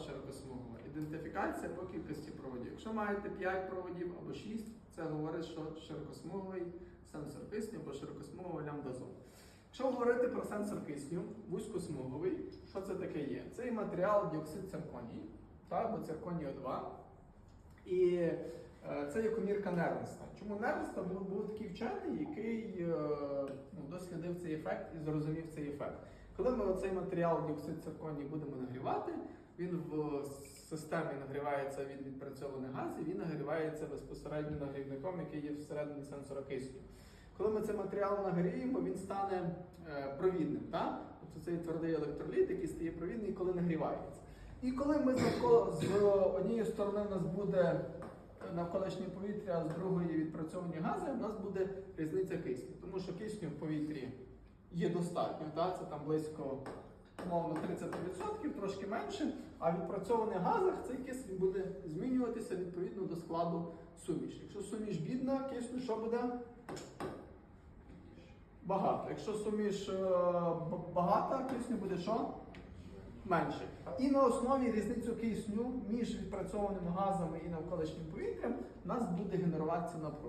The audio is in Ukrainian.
широкосмугова. Ідентифікація по кількості проводів. Якщо маєте 5 проводів або 6, це говорить, що широкосмуговий сенсор кисню або широкосмуговий лямбдазол. Якщо говорити про сенсор кисню, вузькосмуговий, що це таке є? Це і матеріал діоксид цирконій, та, або цирконію 2. І е, це є комірка Нернста. Чому Нернста? Бо був такий вчений, який е, ну, дослідив цей ефект і зрозумів цей ефект. Коли ми цей матеріал діоксид цирконії будемо нагрівати, він в системі нагрівається від відпрацьованих газів, він нагрівається безпосередньо нагрівником, який є всередині сенсора кисню. Коли ми цей матеріал нагріємо, він стане е, провідним. Так? Тобто цей твердий електроліт, який стає провідний, коли нагрівається. І коли ми з однієї сторони у нас буде навколишнє повітря, а з другої відпрацьовані гази, у нас буде різниця кисню. Тому що кисню в повітрі є достатньо, так? це там близько умовно 30%, трошки менше, а в відпрацьованих газах цей кисень буде змінюватися відповідно до складу суміші. Якщо суміш бідна, кисню що буде? Багато. Якщо суміш е, багата, кисню буде що? Менше. І на основі різницю кисню між відпрацьованими газами і навколишнім повітрям у нас буде генеруватися напруга.